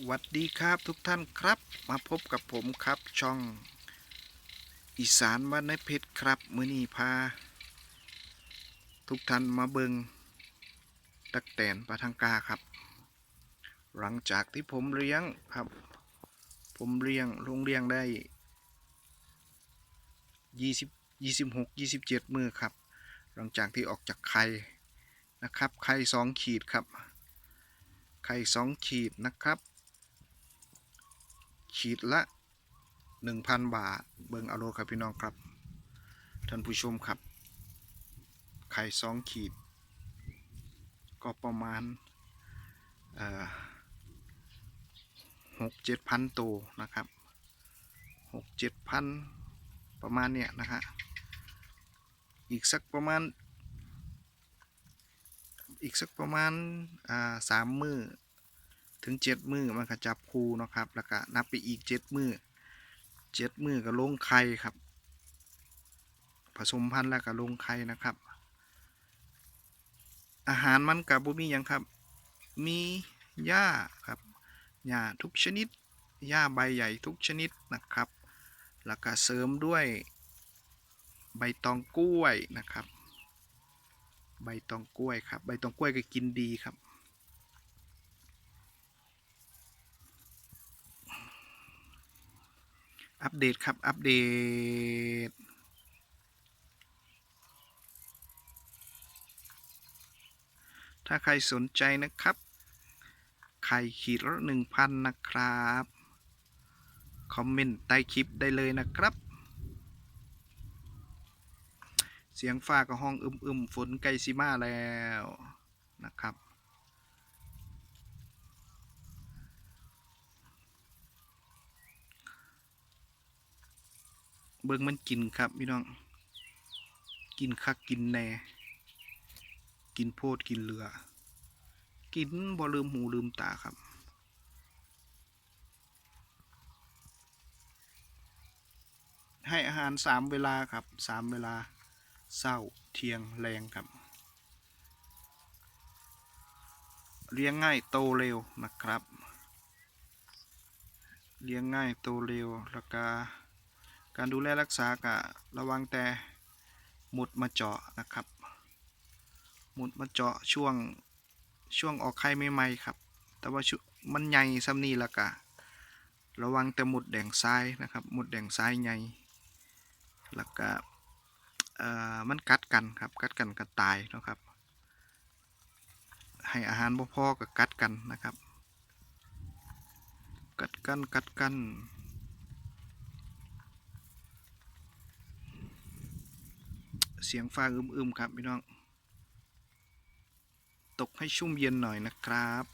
สวัสดีครับทุกท่านครับมาพบกับผมครับช่องอีสานวันในเพชรครับมือนี้พา ทุกท่านมาเบิงตักแตนปลาทังกาครับ หลังจากที่ผมเลี้ยงครับ ผมเลี้ยงลงเลี้ยงได้ยี่สิบยี่สิบหกยี่สิบเจ็ดมือครับ หลังจากที่ออกจากไข่นะครับไข่สองขีดครับไข่สองขีดนะครับ ขีดละ 1,000 บาท เบิงเอาโลครับพี่น้องครับ ท่านผู้ชมครับ ไข่สองขีด ก็ประมาณเอ่อหกเจ็ดพันตัวนะครับหกเจ็ดพันประมาณเนี้ยนะฮะอีกสักประมาณ อีกสักประมาณสามมือ ถึงเจ็ดมือมันก็จับคูเนาะครับ แล้วก็นับไปอีกเจ็ดมือเจ็ดมือก็ลงไข่ครับ ผสมพันธุ์แล้วก็ลงไข่นะครับ อาหารมันกับบุมีหยังครับ มีหญ้าครับหญ้าทุกชนิดหญ้าใบใหญ่ทุกชนิดนะครับ แล้วก็เสริมด้วยใบตองกล้วยนะครับ ใบตองกล้วยครับ ใบตองกล้วยก็กินดีครับ อัปเดตครับ อัปเดต ถ้าใครสนใจนะครับ ไข่ขีดละหนึ่งพันนะครับ คอมเมนต์ใต้คลิปได้เลยนะครับ เสียงฟ้ากับห้องอึมๆ ฝนใกล้สิมาแล้วนะครับ เบิ่งมันกินครับพี่น้อง กินคักกินแหน่ กินโพดกินเรือ กินบ่ลืมหูลืมตาครับให้อาหารสามเวลาครับสามเวลาเศร้าเทียงแรงครับ เลี้ยงง่ายโตเร็วนะครับ เลี้ยงง่ายโตเร็วแล้วก็ การดูแลรักษากะระวังแต่หมุดมาเจาะนะครับ หมุดมาเจาะช่วงช่วงออกไข่ใหม่ๆครับ แต่ว่ามันใหญ่ซ้ำนี่ล้วกะระวังแต่หมุดแดงซ้ายนะครับ หมุดแดงซ้ายใหญ่แล้วก็มันกัดกันครับ กัดกันก็ตายนะครับ ให้อาหารบ่พอกับกัดกันนะครับ กัดกันกัดกัน เสียงฟ้าอึมๆครับพี่น้อง ตกให้ชุ่มเย็นหน่อยนะครับ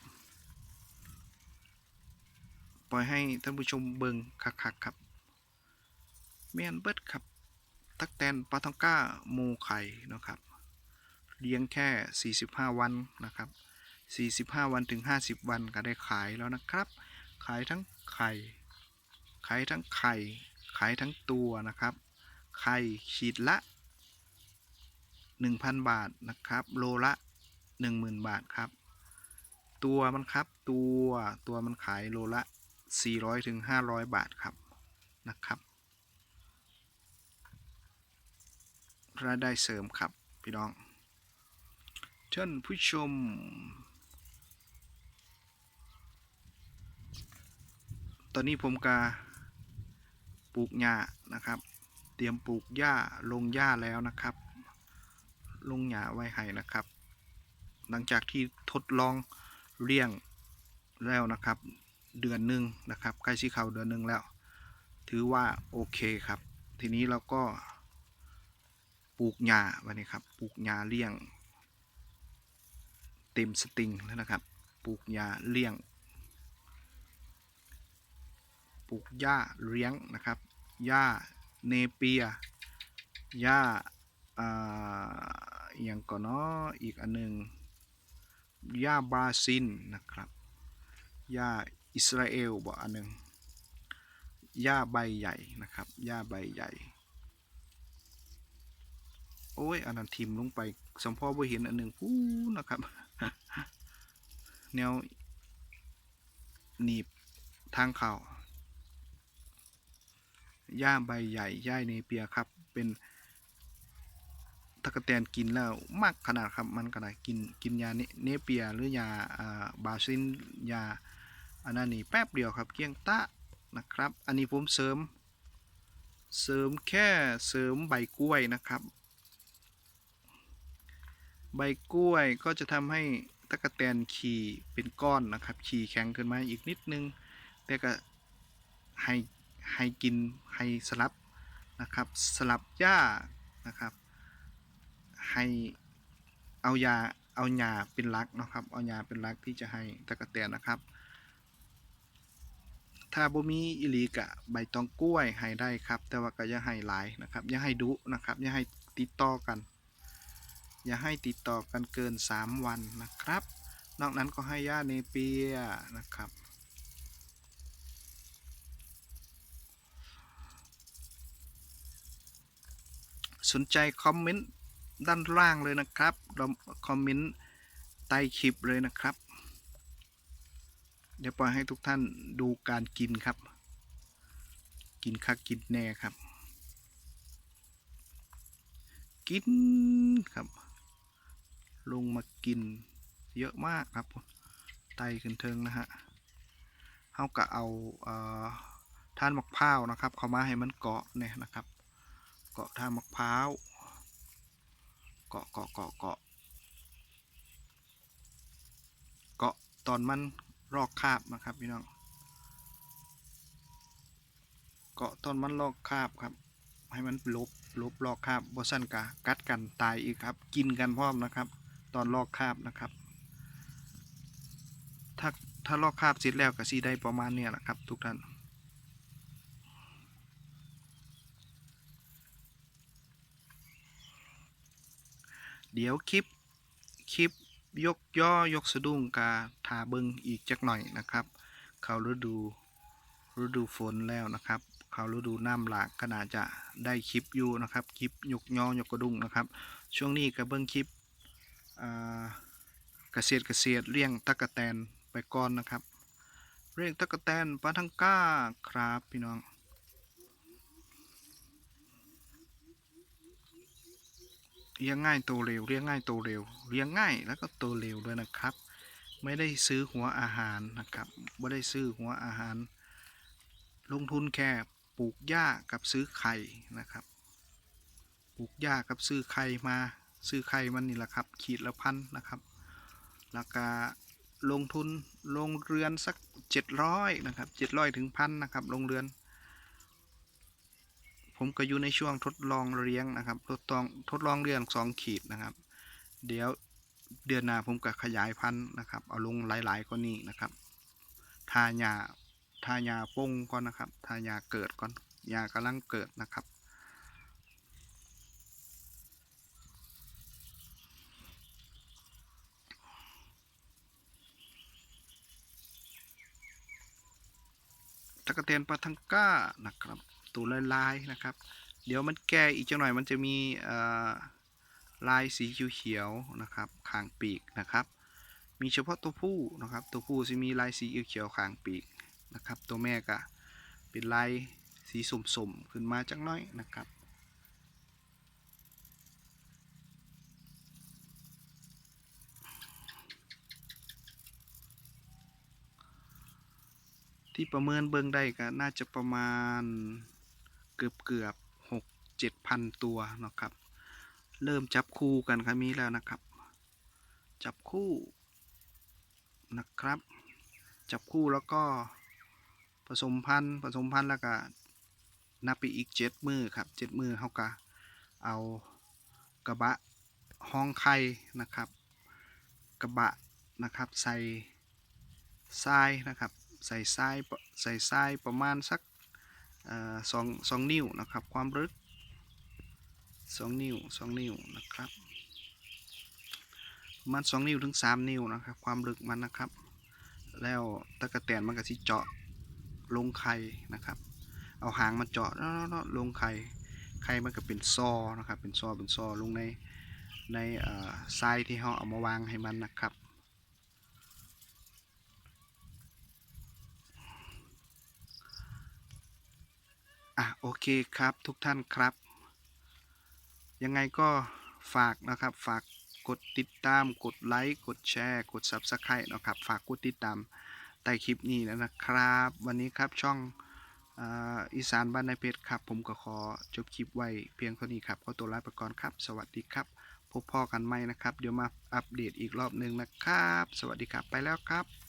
ปล่อยให้ท่านผู้ชมเบิงคักๆครับเมียนเบิดครับ ตักแตนปลาทองก้าโมไข่นะครับ เลี้ยงแค่ 45 วันนะครับ 45 วันถึง 50 วันก็ได้ขายแล้วนะครับ ขายทั้งไข่ ขายทั้งไข่ ขายทั้งตัวนะครับ ไข่ขีดละ 1,000 บาทนะครับ โลละ 10,000 บาทครับ ตัวมันครับตัวตัวมันขายโลละ 400ถึง500 บาทครับนะครับรายได้เสริมครับพี่น้องท่านผู้ชม ตอนนี้ผมกาปลูกหญ้านะครับ เตรียมปลูกหญ้าลงหญ้าแล้วนะครับ ลงหญ้าไว้ให้นะครับ หลังจากที่ทดลองเลี้ยงแล้วนะครับ เดือนหนึ่งนะครับใกล้สิเขาเดือนหนึ่งแล้ว ถือว่าโอเคครับ ทีนี้เราก็ปลูกหญ้าวันนี้ครับปลูกหญ้าเลี้ยง เต็มสตริงแล้วนะครับ ปลูกหญ้าเลี้ยง ปลูกหญ้าเลี้ยงนะครับหญ้าเนเปียหญ้า อย่างก่อนเนาะอีกอันหนึงหญ้าบราซินนะครับหญ้าอิสราเอลบอกอันหนึงหญ้าใบใหญ่นะครับหญ้าใบใหญ่ โอ้ยอันนั้นทิมลงไปสมพ่อบ่เห็นอันหนึ่งพูนะครับ แนวหนีบทางเขาหญ้าใบใหญ่หญ้าเนเปียครับ เป็น ตะกะแตนกินแล้วมากขนาดครับมันขนาดกินกินยาเนเนเปียหรือยาอาบาซินยาอันนั้นนี่แป๊บเดียวครับเกี้ยงตะนะครับ อันนี้ผมเสริม เสริมแค่เสริมใบกล้วยนะครับ ใบกล้วยก็จะทำให้ตะกะแตนขี่เป็นก้อนนะครับขี่แข็งขึ้นมาอีกนิดนึง แต่ก็ให้ให้กินให้สลับนะครับ สลับหญ้านะครับ ให้เอายาเอาหญ้าเป็นลักนะครับเอาหญ้าเป็นลักที่จะให้ตะกะแตนนะครับ ถ้าบ่มีอิลีกะใบตองกล้วยให้ได้ครับ แต่ว่าก็อย่าให้หลายนะครับอย่าให้ดุนะครับอย่าให้ติดต่อกัน อย่าให้ติดต่อกันเกิน 3 วันนะครับ นอกนั้นก็ให้ยาเนเปียนะครับสนใจคอมเมนต์ ด้านล่างเลยนะครับเราคอมเมนต์ใต้คลิปเลยนะครับ เดี๋ยวปล่อยให้ทุกท่านดูการกินครับ กินคักกินแน่ครับ กินครับ ลงมากินเยอะมากครับไตขึ้นเทิงนะฮะเขาก็เอาเอ่อท่านมะพร้าวนะครับ เขามาให้มันเกาะเนี่ยนะครับ เกาะท่านมะพร้าว เกาะเกาะเกาะเกาะเกาะตอนมันลอกคาบนะครับพี่น้องเกาะตอนมันลอกคาบครับ ให้มันลบลบลอกคาบบสั้นกะกัดกันตายอีกครับ กินกันพร้อมนะครับ ตอนลอกคาบนะครับ ถ้าถ้าลอกคาบเสร็จแล้วก็สีได้ประมาณเนี้ยแหละครับ ทุกท่าน เดี๋ยวคลิปคลิปยกย่อยกสะดุ้งกาทาเบิงอีกจักหน่อยนะครับ เขาฤดูฤดูฝนแล้วนะครับ เขาฤดูน้ำหลากก็น่าจะได้คลิปอยู่นะครับคลิปยกย่อยกกระดุ้งนะครับ ช่วงนี้ก็เบิ้งคลิปอ่าเกษตรเกษตรเลี้ยงตะกะแตนไปก่อนนะครับเลี้ยงตะกะแตนปลาทังก้าครับพี่น้อง เลี้ยงง่ายโตเร็วเลี้ยงง่ายโตเร็วเลี้ยงง่ายแล้วก็โตเร็วด้วยนะครับ ไม่ได้ซื้อหัวอาหารนะครับไม่ได้ซื้อหัวอาหาร ลงทุนแค่ปลูกหญ้ากับซื้อไข่นะครับปลูกหญ้ากับซื้อไข่มาซื้อไข่มันนี่แหละครับ ขีดละพันนะครับแล้วก็ลงทุนลงเรือนสักเจ็ดร้อยนะครับเจ็ดร้อยถึงพันนะครับลงเรือน ผมก็อยู่ในช่วงทดลองเลี้ยงนะครับ ทดลองทดลองเลี้ยงสองขีดนะครับ เดี๋ยวเดือนหน้าผมก็ขยายพันธุ์นะครับ เอาลงหลายๆกว่านี้นะครับ ทายาทายาป้งก่อนนะครับ ทายาเกิดก่อน ยากำลังเกิดนะครับ ตะกะเตียนปลาทังก้านะครับ ตัวลายๆนะครับ เดี๋ยวมันแก่อีกจังหน่อยมันจะมีลายสีเขียวๆนะครับคางปีกนะครับ มีเฉพาะตัวผู้นะครับ ตัวผู้จะมีลายสีเขียวๆคางปีกนะครับ ตัวแม่ก็เป็นลายสีสมๆขึ้นมาจังน้อยนะครับที่ประเมินเบิ่งได้ก็น่าจะประมาณ เกือบเกือบหกเจ็ดพันตัวนะครับ เริ่มจับคู่กันครับมีแล้วนะครับ จับคู่นะครับ จับคู่แล้วก็ผสมพันธุ์ผสมพันธุ์แล้วก็นับไปอีกเจ็ดมือครับเจ็ดมือเขาก็เอากระบะห้องไข่นะครับ กระบะนะครับใส่ทรายนะครับ ใส่ทรายใส่ทรายประมาณสัก สองสองนิ้วนะครับ ความลึกสองนิ้วสองนิ้วนะครับประมาณสองนิ้วถึงสามนิ้วนะครับ ความลึกมันนะครับ แล้วตะกะแตนมันก็สิเจาะลงไข่นะครับ เอาหางมาเจาะแล้วลงไข่ไข่มันก็เป็นซอนะครับ เป็นซอเป็นซอลงในในทรายที่เราเอามาวางให้มันนะครับ อะโอเคครับทุกท่านครับ ยังไงก็ฝากนะครับฝากกดติดตามกดไลค์กดแชร์ กด Subscribe นะครับ ฝากกดติดตามใต้คลิปนี้นะครับ วันนี้ครับช่องอ,อีสานบ้านในเพชรครับ ผมก็ขอจบคลิปไว้เพียงเท่านี้ครับขอตัวลาไปก่อนครับ สวัสดีครับ พบพ่อกันใหม่นะครับ เดี๋ยวมาอัปเดตอีกรอบหนึ่งนะครับ สวัสดีครับไปแล้วครับ